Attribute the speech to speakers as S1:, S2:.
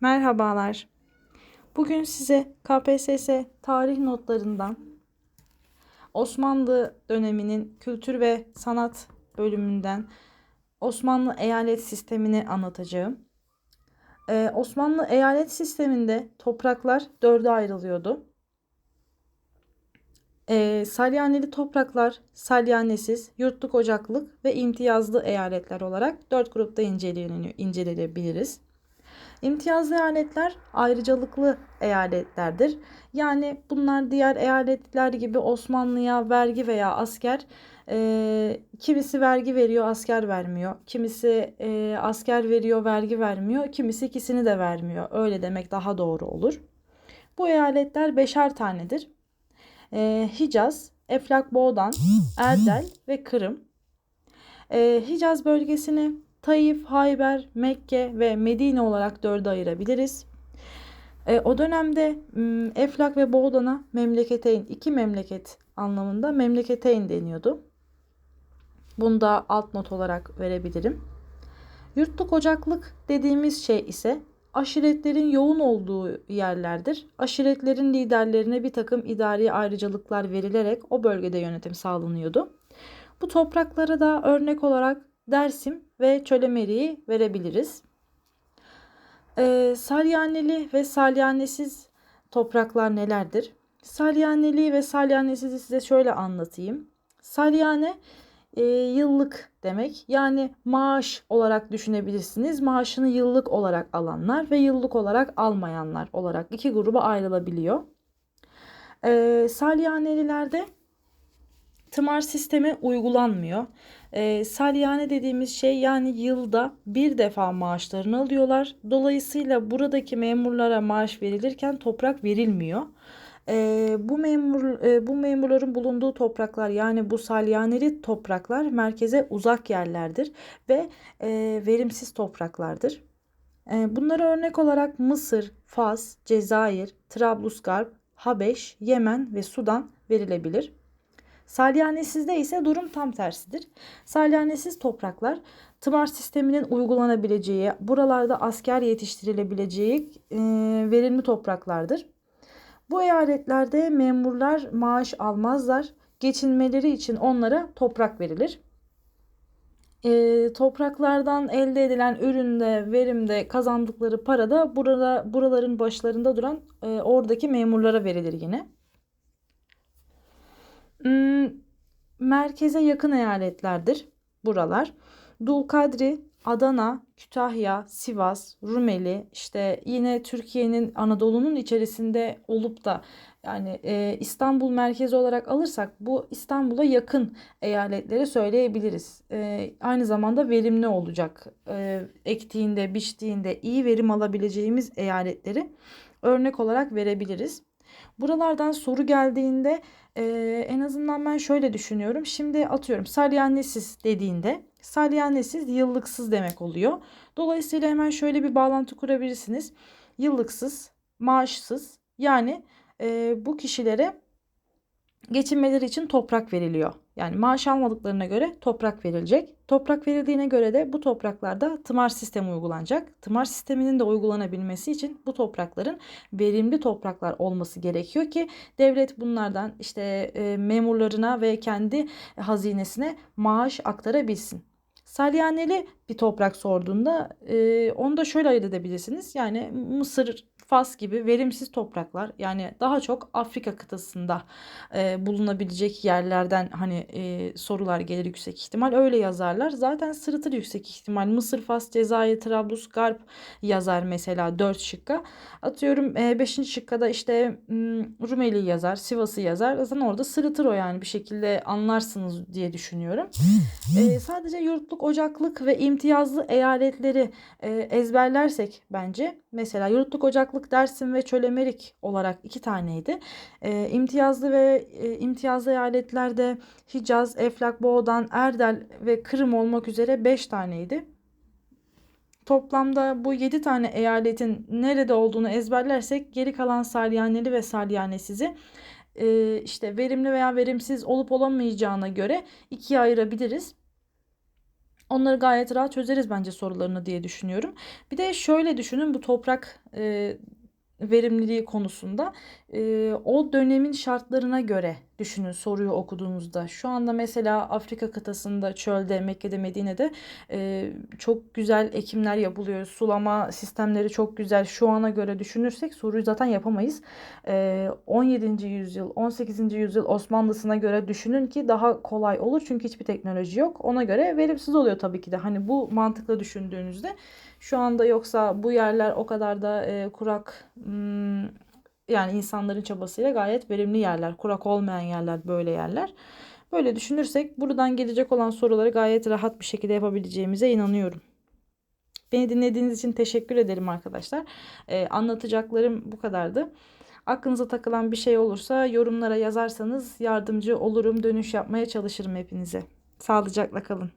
S1: Merhabalar. Bugün size KPSS tarih notlarından Osmanlı döneminin kültür ve sanat bölümünden Osmanlı eyalet sistemini anlatacağım. Ee, Osmanlı eyalet sisteminde topraklar dörde ayrılıyordu. Ee, salyaneli topraklar, salyanesiz, yurtluk ocaklık ve imtiyazlı eyaletler olarak dört grupta inceleniyor, inceleyebiliriz. İmtiyazlı eyaletler ayrıcalıklı eyaletlerdir. Yani bunlar diğer eyaletler gibi Osmanlı'ya vergi veya asker e, kimisi vergi veriyor asker vermiyor. Kimisi e, asker veriyor vergi vermiyor. Kimisi ikisini de vermiyor. Öyle demek daha doğru olur. Bu eyaletler beşer tanedir. E, Hicaz, Eflak Boğdan, Erdel ve Kırım. E, Hicaz bölgesini Taif, Hayber, Mekke ve Medine olarak dörde ayırabiliriz. E, o dönemde Eflak ve Boğdan'a memleketeyn, iki memleket anlamında memleketeyn deniyordu. Bunu da alt not olarak verebilirim. Yurtluk ocaklık dediğimiz şey ise aşiretlerin yoğun olduğu yerlerdir. Aşiretlerin liderlerine bir takım idari ayrıcalıklar verilerek o bölgede yönetim sağlanıyordu. Bu topraklara da örnek olarak Dersim ve Çölemeri'yi verebiliriz. Ee, salyaneli ve salyanesiz topraklar nelerdir? Salyaneli ve salyanesizi size şöyle anlatayım. Salyane e, yıllık demek. Yani maaş olarak düşünebilirsiniz. Maaşını yıllık olarak alanlar ve yıllık olarak almayanlar olarak iki gruba ayrılabiliyor. E, salyanelilerde tımar sistemi uygulanmıyor. E, salyane dediğimiz şey yani yılda bir defa maaşlarını alıyorlar. Dolayısıyla buradaki memurlara maaş verilirken toprak verilmiyor. E, bu memur e, bu memurların bulunduğu topraklar yani bu salyaneli topraklar merkeze uzak yerlerdir ve e, verimsiz topraklardır. E, bunlara örnek olarak Mısır, Fas, Cezayir, Trablusgarp, Habeş, Yemen ve Sudan verilebilir. Salyanesizde ise durum tam tersidir. Salyanesiz topraklar tımar sisteminin uygulanabileceği, buralarda asker yetiştirilebileceği e, verimli topraklardır. Bu eyaletlerde memurlar maaş almazlar. Geçinmeleri için onlara toprak verilir. E, topraklardan elde edilen üründe, verimde kazandıkları para da burada buraların başlarında duran e, oradaki memurlara verilir yine. Hmm, merkeze yakın eyaletlerdir buralar. Dulkadri, Adana, Kütahya, Sivas, Rumeli işte yine Türkiye'nin Anadolu'nun içerisinde olup da yani e, İstanbul merkezi olarak alırsak bu İstanbul'a yakın eyaletleri söyleyebiliriz. E, aynı zamanda verimli olacak. E, ektiğinde, biçtiğinde iyi verim alabileceğimiz eyaletleri örnek olarak verebiliriz. Buralardan soru geldiğinde e, en azından ben şöyle düşünüyorum. Şimdi atıyorum salyanesiz dediğinde salyanesiz yıllıksız demek oluyor. Dolayısıyla hemen şöyle bir bağlantı kurabilirsiniz. Yıllıksız, maaşsız yani e, bu kişilere geçinmeleri için toprak veriliyor. Yani maaş almadıklarına göre toprak verilecek. Toprak verildiğine göre de bu topraklarda tımar sistemi uygulanacak. Tımar sisteminin de uygulanabilmesi için bu toprakların verimli topraklar olması gerekiyor ki devlet bunlardan işte e, memurlarına ve kendi hazinesine maaş aktarabilsin. Salyaneli bir toprak sorduğunda e, onu da şöyle ayırt edebilirsiniz. Yani Mısır Fas gibi verimsiz topraklar yani daha çok Afrika kıtasında e, bulunabilecek yerlerden hani e, sorular gelir yüksek ihtimal öyle yazarlar. Zaten sırıtır yüksek ihtimal Mısır, Fas, Cezayir, Trablus, Garp yazar mesela 4 şıkka. Atıyorum 5. E, şıkkada işte Rumeli yazar, Sivas'ı yazar. Zaten orada sırıtır o yani bir şekilde anlarsınız diye düşünüyorum. e, sadece yurtluk, ocaklık ve imtiyazlı eyaletleri e, ezberlersek bence mesela yurtluk, ocaklık Dersim ve Çölemerik olarak iki taneydi. E, imtiyazlı ve e, imtiyazlı eyaletlerde Hicaz, Eflak, Boğdan, Erdel ve Kırım olmak üzere beş taneydi. Toplamda bu 7 tane eyaletin nerede olduğunu ezberlersek geri kalan salyaneli ve salyanesizi e, işte verimli veya verimsiz olup olamayacağına göre ikiye ayırabiliriz. Onları gayet rahat çözeriz bence sorularını diye düşünüyorum. Bir de şöyle düşünün bu toprak e, verimliliği konusunda e, o dönemin şartlarına göre düşünün soruyu okuduğunuzda. Şu anda mesela Afrika kıtasında çölde, Mekke'de, Medine'de e, çok güzel ekimler yapılıyor. Sulama sistemleri çok güzel. Şu ana göre düşünürsek soruyu zaten yapamayız. E, 17. yüzyıl, 18. yüzyıl Osmanlısına göre düşünün ki daha kolay olur. Çünkü hiçbir teknoloji yok. Ona göre verimsiz oluyor tabii ki de. Hani bu mantıkla düşündüğünüzde şu anda yoksa bu yerler o kadar da e, kurak hmm, yani insanların çabasıyla gayet verimli yerler. Kurak olmayan yerler böyle yerler. Böyle düşünürsek buradan gelecek olan soruları gayet rahat bir şekilde yapabileceğimize inanıyorum. Beni dinlediğiniz için teşekkür ederim arkadaşlar. Ee, anlatacaklarım bu kadardı. Aklınıza takılan bir şey olursa yorumlara yazarsanız yardımcı olurum. Dönüş yapmaya çalışırım hepinize. Sağlıcakla kalın.